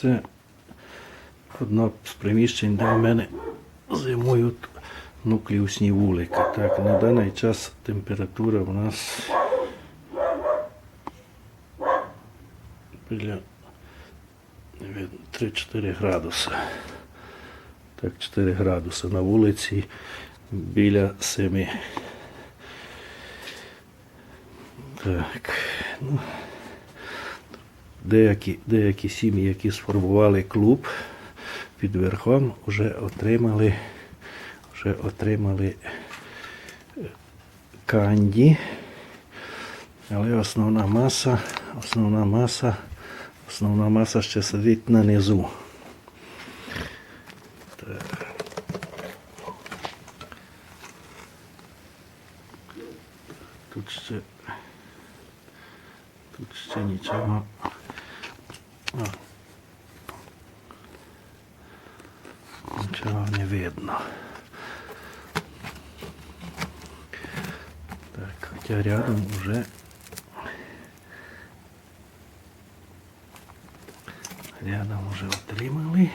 Це одно з приміщень, де в мене зимують нуклеусні вулики. Так, на даний час температура у нас біля 3-4 градуси. Так, 4 градуси на вулиці біля 7. Так. Ну, деякі, деякі сім'ї, які сформували клуб під верхом, вже отримали, вже отримали е, канді. Але основна маса, основна маса, основна маса ще сидить на низу. Тут ще тут ще нічого. Нічого не видно. Так, хоча рядом вже рядом уже отримали.